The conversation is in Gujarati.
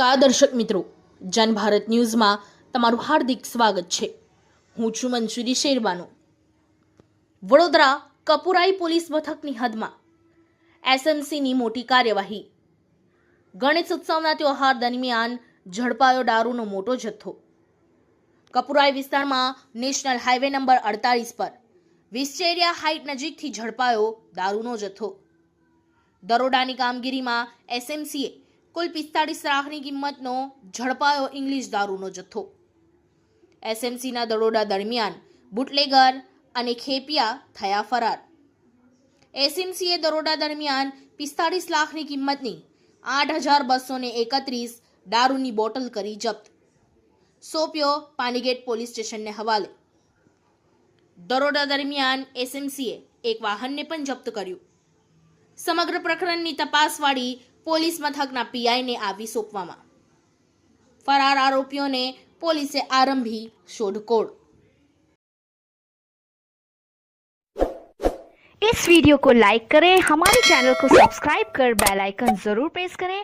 નમસ્કાર દર્શક મિત્રો. જન ભારત ન્યૂઝમાં તમારું હાર્દિક સ્વાગત છે. હું છું મંસૂરી શેરબાનો વડોદરા કપુરાઈ પોલીસ મથકની હદમાં એસએમસીની મોટી કાર્યવાહી. ગણેશ ઉત્સવના ત્યોહાર દરમિયાન ઝડપાયો દારૂનો મોટો જથ્થો. કપુરાઈ વિસ્તારમાં નેશનલ હાઈવે નંબર અડતાલીસ પર વિસ્ટેરિયા હાઇટ નજીકથી ઝડપાયો દારૂનો જથ્થો. દરોડાની કામગીરીમાં એસએમસીએ કુલ પિસ્તાળીસ લાખની કિંમતનો ઝડપાયો ઇંગ્લિશ દારૂનો જથ્થો. એસએમસીના દરોડા દરમિયાન બુટલેગર અને ખેપિયા થયા ફરાર. એસએમસીએ દરોડા દરમિયાન પિસ્તાળીસ લાખની કિંમતની આઠ હજાર બસો એકત્રીસ દારૂની બોટલ કરી જપ્ત. સોંપ્યો પાનીગેટ પોલીસ સ્ટેશનને હવાલે. દરોડા દરમિયાન એસએમસીએ એક વાહનને પણ જપ્ત કર્યું. સમગ્ર પ્રકરણની તપાસવાળી પોલીસ મથકના પીઆઈને આવી સોંપવામાં ફરાર આરોપીઓને પોલીસે આરંભી શોધખોળ इस वीडियो को लाइक करें हमारे चैनल को सब्सक्राइब कर बेल आइकन जरूर प्रेस करें